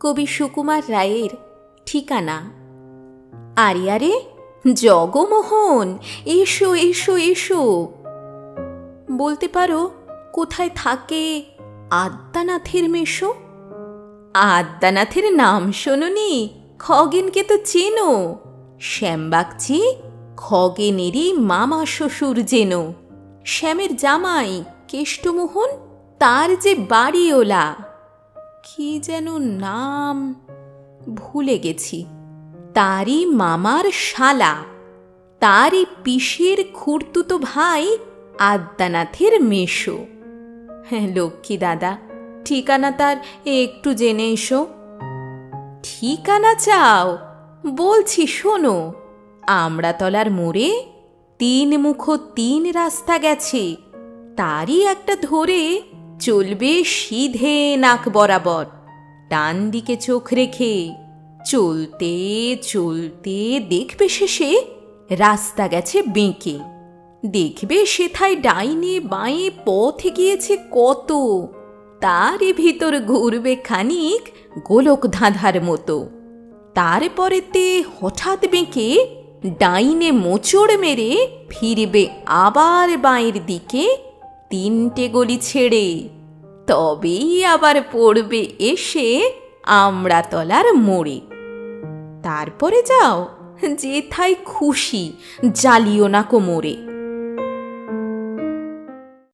কবি সুকুমার রায়ের ঠিকানা। আরে আরে জগমোহন, এসো এসো এসো। বলতে পারো, কোথায় থাকে আদ্যানাথের মেশো? আদ্যানাথের নাম শোনোনি, খগেনকে তো চেনো। শ্যামবাগচি খগেনেরই মামা শ্বশুর যেন। শ্যামের জামাই কেষ্টমোহন, তার যে বাড়িওলা। কি যেন নাম ভুলে গেছি। তারই মামার শালা, তারই পিসের খুড়তুতো ভাই আদ্যানাথের মেশো হ্যাঁ লক্ষ্মী দাদা, ঠিকানা তার একটু জেনে এসো। ঠিকানা চাও, বলছি শোনো, আমড়াতলার মোড়ে তিন মুখ তিন রাস্তা গেছে। তারই একটা ধরে চলবে সিধে নাক বরাবর। ডান দিকে চোখ রেখে চলতে চলতে দেখবে শেষে রাস্তা গেছে বেঁকে। দেখবে সেথায় ডাইনে বাঁয়ে পথ গিয়েছে কত। তারই ভিতর ঘুরবে খানিক গোলক ধাঁধার মতো। তারপরেতে হঠাৎ বেঁকে ডাইনে মোচড় মেরে ফিরবে আবার বাঁয়ের দিকে। তিনটে গলি ছেড়ে তবেই আবার পড়বে এসে আমরা তলার মোড়ে। তারপরে যাও যেথায় খুশি জ্বালিও না কোমরে।